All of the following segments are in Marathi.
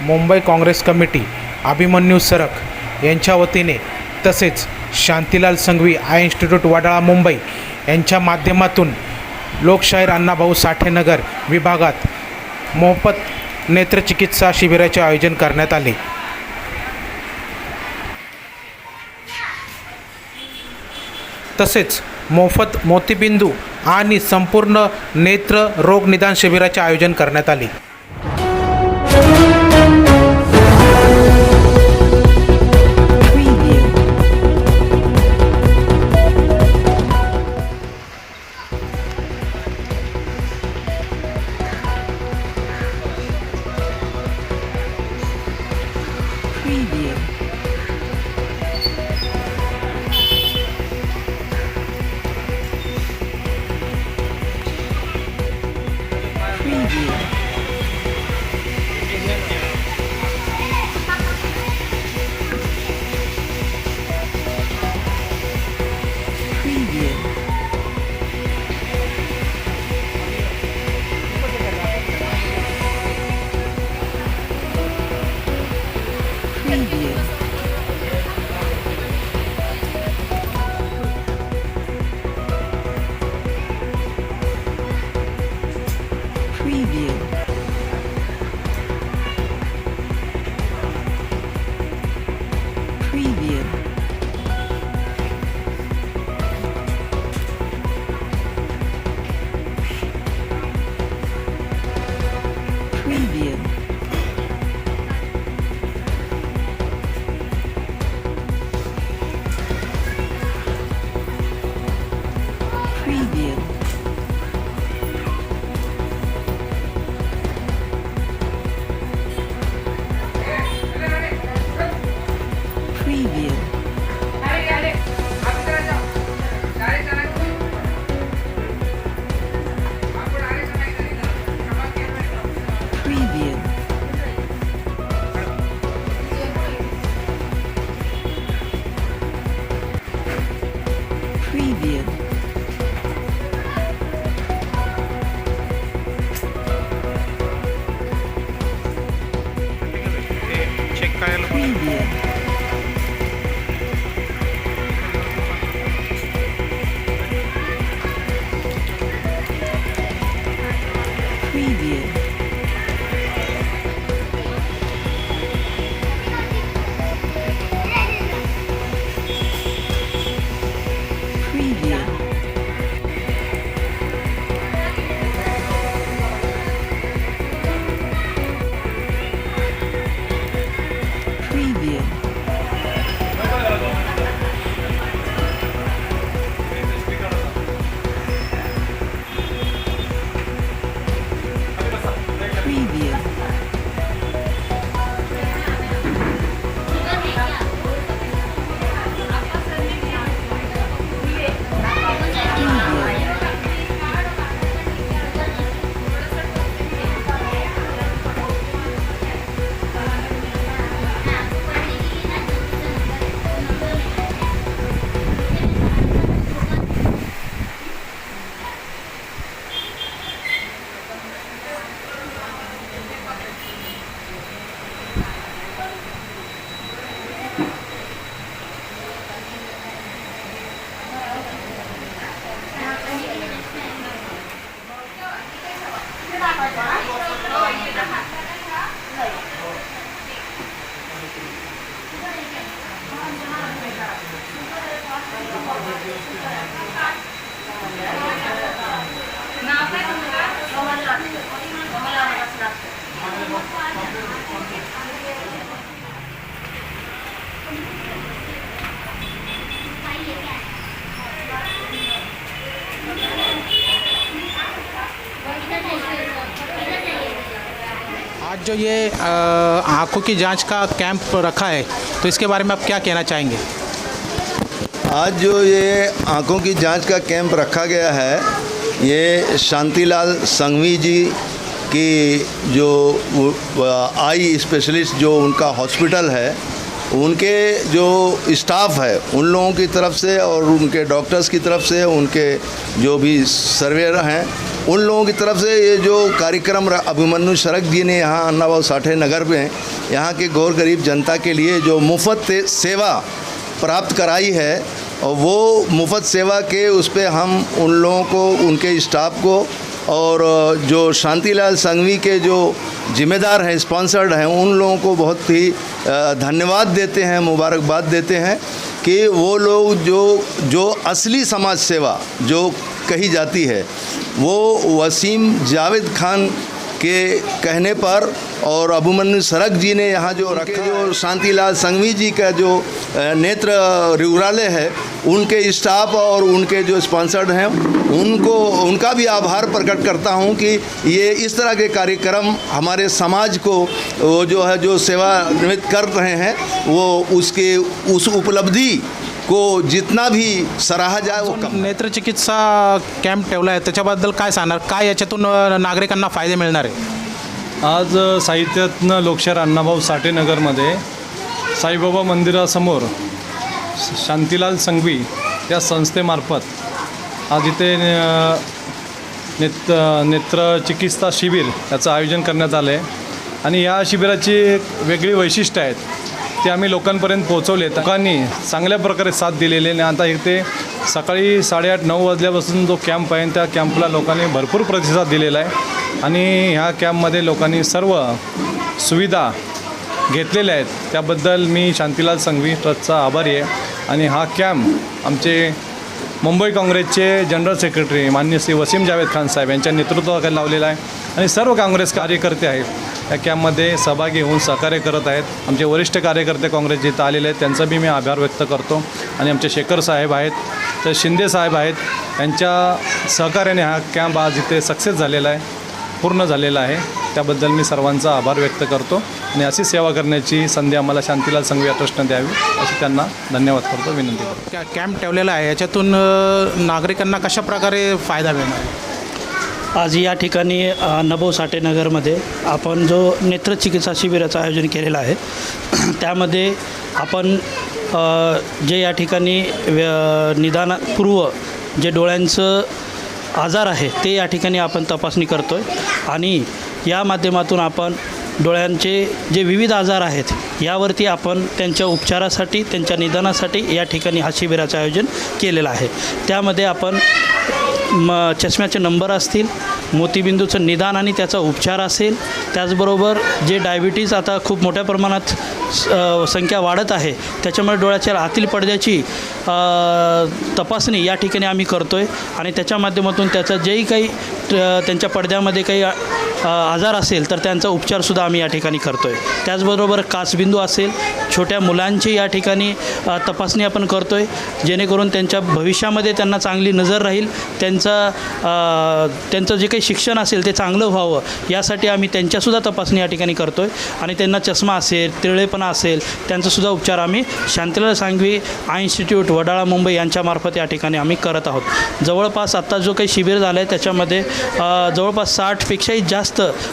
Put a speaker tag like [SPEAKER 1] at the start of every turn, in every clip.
[SPEAKER 1] मुंबई काँग्रेस कमिटी अभिमन्यू सरक यांच्या वतीने तसेच शांतीलाल संघवी आय इन्स्टिट्यूट वडाळा मुंबई यांच्या माध्यमातून लोकशाहीर अण्णाभाऊ साठेनगर विभागात मोफत नेत्रचिकित्सा शिबिराचे आयोजन करण्यात आले. तसेच मोफत मोतीबिंदू आणि संपूर्ण नेत्र रोग निदान शिबिराचे आयोजन करण्यात आले. आज जो ये आँखों की जाँच का कैंप रखा है तो इसके बारे में आप क्या कहना चाहेंगे?
[SPEAKER 2] आज जो ये आँखों की जाँच का कैंप रखा गया है, ये शांतिलाल संघवी जी की जो आई स्पेशलिस्ट जो उनका हॉस्पिटल है, उनके जो स्टाफ है, उन लोगों की तरफ़ से और उनके डॉक्टर्स की तरफ़ से, उनके जो भी सर्वेयर हैं, उन लोगों की तरफ़ से ये जो कार्यक्रम अभिमन्यु शरक जी ने यहाँ अन्नाभाऊ साठे नगर में, यहाँ के गौर गरीब जनता के लिए जो मुफ़्त सेवा प्राप्त कराई है और वो मुफ़्त सेवा के उस पर हम उन लोगों को, उनके स्टाफ को और जो शांतिलाल संघवी के जो जिम्मेदार हैं, स्पॉन्सर्ड हैं, उन लोगों को बहुत ही धन्यवाद देते हैं, मुबारकबाद देते हैं कि वो लोग जो जो असली समाज सेवा जो कही जाती है, वो वसीम जावेद खान के कहने पर और अबुमन्यु सरक जी ने यहाँ जो रखे जो शांतिलाल संघवी जी का जो नेत्र रुग्णालय है, उनके स्टाफ और उनके जो स्पॉन्सर्ड हैं, उनको, उनका भी आभार प्रकट करता हूँ कि ये इस तरह के कार्यक्रम हमारे समाज को, वो जो है जो सेवा निमित्त कर रहे हैं, वो उसके, उस उपलब्धि को जितना भी सराहा जाए वो कम।
[SPEAKER 1] नेत्रचिकित्सा कॅम्प ठेवला आहे त्याच्याबद्दल काय सांगणार? काय याच्यातून नागरिकांना फायदे मिळणार आहे?
[SPEAKER 3] आज साहित्यातनं लोकशाहीर अण्णाभाऊ साठेनगरमध्ये साईबाबा मंदिरासमोर शांतीलाल संघवी या संस्थेमार्फत आज इथे नेत नेत्रचिकित्सा शिबिर याचं आयोजन करण्यात आलं आहे आणि या शिबिराची एक वेगळी वैशिष्ट्य आहेत. ते आम्ही लोकांपर्यंत पोहोचवले. लोकांनी चांगल्या प्रकारे साथ दिलेली आणि आता इथे सकाळी साडेआठ नऊ वाजल्यापासून जो कॅम्प आहे त्या कॅम्पला लोकांनी भरपूर प्रतिसाद दिलेला आहे. आणि ह्या कॅम्पमध्ये लोकांनी सर्व सुविधा घेतलेल्या आहेत. त्याबद्दल मी शांतीलाल संघवी ट्रस्टचा आभारी आहे. आणि हा कॅम्प आमचे मुंबई काँग्रेसचे जनरल सेक्रेटरी मान्य श्री वसीम जावेद खान साहेब यांच्या नेतृत्वाखाली लावलेला आहे. आणि सर्व काँग्रेस कार्यकर्ते आहेत. या कॅम्पमध्ये सहभागी होऊन सहकार्य करत आहेत. आमचे वरिष्ठ कार्यकर्ते काँग्रेस जिथं आलेले आहेत. त्यांचा बी मी आभार व्यक्त करतो. आणि आमचे शेखर साहेब आहेत. तर शिंदे साहेब आहेत. यांच्या सहकार्याने हा कॅम्प आज इथे सक्सेस झालेला आहे. पूर्ण झालेला आहे. त्याबद्दल मी सर्वांचा आभार व्यक्त करतो. आणि अशी सेवा करण्याची संधी आम्हाला शांतीलाल संघवी प्रश्न ट्रस्टनं द्यावी. अशी त्यांना धन्यवाद करतो. विनंती करतो.
[SPEAKER 1] कॅम्प ठेवलेला आहे? याच्यातून नागरिकांना कशा प्रकारे फायदा मिळणार? आहे
[SPEAKER 4] आज या ठिकाणी नभो साठेनगरमध्ये आपण जो नेत्रचिकित्सा शिबिराचं आयोजन केलेलं आहे त्यामध्ये आपण जे या ठिकाणी व्य निदानपूर्व जे डोळ्यांचं आजार आहे ते या ठिकाणी आपण तपासणी करतो आहे आणि या माध्यमातून आपण डोळ्यांचे जे विविध आजार आहेत यावरती आपण त्यांच्या उपचारासाठी त्यांच्या निदानासाठी या ठिकाणी हा शिबिराचं आयोजन केलेलं आहे. त्यामध्ये आपण म चष्म्याचे नंबर असतील मोतीबिंदूचं निदान आणि त्याचा उपचार असेल त्याचबरोबर जे डायबिटीज आता खूप मोठ्या प्रमाणात स- संख्या वाढत आहे त्याच्यामुळे डोळ्याच्या आतील पडद्याची तपासणी या ठिकाणी आम्ही करतो आहे आणि त्याच्या माध्यमातून त्याचं जेही काही त्यांच्या पडद्यामध्ये काही आजार असेल तर त्यांचा उपचारसुद्धा आम्ही या ठिकाणी करतो आहे त्याचबरोबर काचबिंदू असेल छोट्या मुलांची या ठिकाणी तपासणी आपण करतो आहे जेणेकरून त्यांच्या भविष्यामध्ये त्यांना चांगली नजर राहील त्यांचा त्यांचं जे काही शिक्षण असेल ते चांगलं व्हावं यासाठी आम्ही त्यांच्यासुद्धा तपासणी या ठिकाणी करतो आहे आणि त्यांना चष्मा असेल तिरळेपणा असेल त्यांचासुद्धा उपचार आम्ही शांतीलाल सांगवी आय इन्स्टिट्यूट वडाळा मुंबई यांच्यामार्फत या ठिकाणी आम्ही करत आहोत. जवळपास आत्ता जो काही शिबिर झालं आहे त्याच्यामध्ये जवळपास साठपेक्षाही जास्त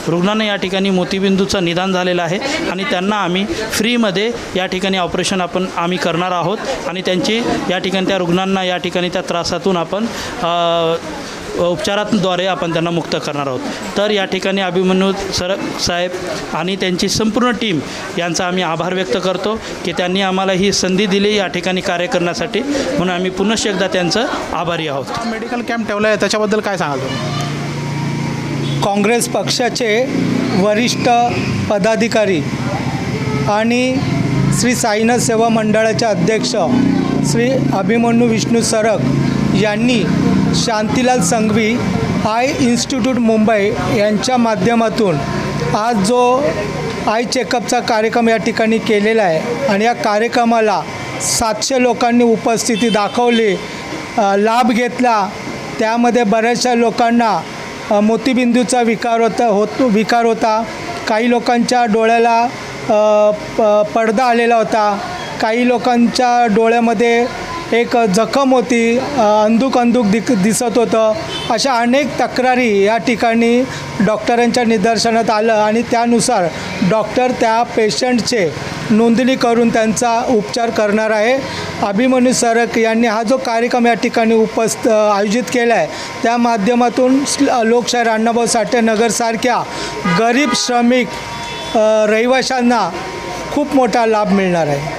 [SPEAKER 4] रुग्णांना या ठिकाणी मोतीबिंदूचं निदान झालेलं आहे आणि त्यांना आम्ही फ्रीमध्ये या ठिकाणी ऑपरेशन आपण आम्ही करणार आहोत आणि त्यांची या ठिकाणी त्या रुग्णांना या ठिकाणी त्या त्रासातून आपण उपचारांद्वारे आपण त्यांना मुक्त करणार आहोत. तर या ठिकाणी अभिमन्यू सर साहेब आणि त्यांची संपूर्ण टीम यांचा आम्ही आभार व्यक्त करतो की त्यांनी आम्हाला ही संधी दिली या ठिकाणी कार्य करण्यासाठी. म्हणून आम्ही पुनश्च एकदा त्यांचं आभारी आहोत.
[SPEAKER 1] मेडिकल कॅम्प ठेवला आहे. त्याच्याबद्दल काय सांगाल
[SPEAKER 5] काँग्रेस पक्षाचे वरिष्ठ पदाधिकारी आणि श्री साईनाथ सेवा मंडळाचे अध्यक्ष श्री अभिमन्यू विष्णू सरक यांनी शांतीलाल संघवी आय इन्स्टिट्यूट मुंबई यांच्या माध्यमातून आज जो आय चेकअपचा कार्यक्रम या ठिकाणी केलेला आहे आणि या कार्यक्रमाला सातशे लोकांनी उपस्थिती दाखवली लाभ घेतला त्यामध्ये बऱ्याचशा लोकांना मोतीबिंदूचा विकार होता होत विकार होता. काही लोकांच्या डोळ्याला प पडदा आलेला होता. काही लोकांच्या डोळ्यामध्ये एक जखम होती अंदूक अंधुक अंधुक दिक दिसत होतं. अशा अनेक तक्रारी या ठिकाणी डॉक्टरांच्या निदर्शनात आलं आणि त्यानुसार डॉक्टर त्या पेशंटचे नोंदणी करून त्यांचा उपचार करणार आहे. अभिमन्यू सरक यांनी हा जो कार्यक्रम या ठिकाणी उपस्थ आयोजित केला आहे त्या माध्यमातून लोकशाहीर अण्णाभाऊ साठे नगरसारख्या गरीब श्रमिक रहिवाशांना खूप मोठा लाभ मिळणार आहे.